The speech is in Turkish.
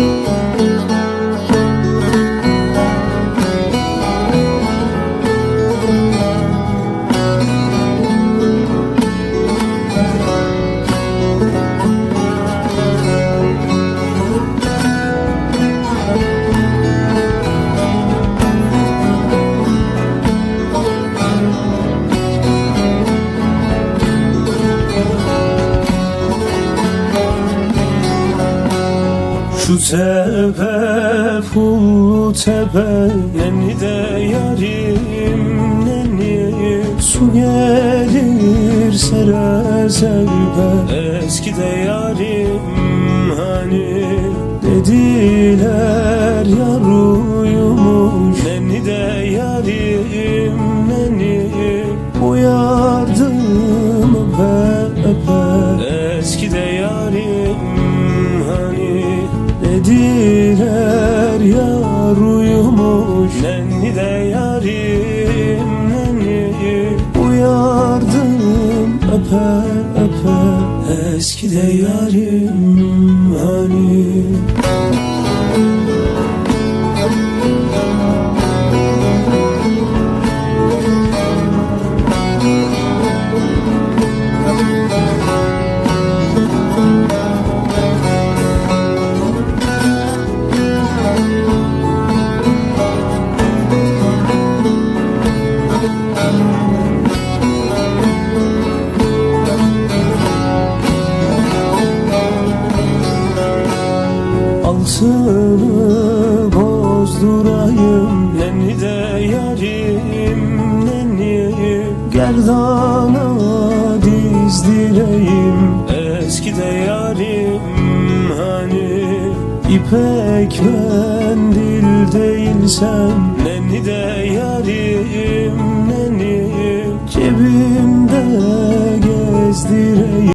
Música Şu tepe bu tepe Nenni de yarim nenni Su gelir sere serpe Eski de yarim hani? Dediler yar öpe öpe Eski de yarim hani Altını bozdurayım? Nenni de yarim nenni Gerdana dizdireyim. Eski de yarim hani. İpek mendil değilsen Nenni de yarim nenni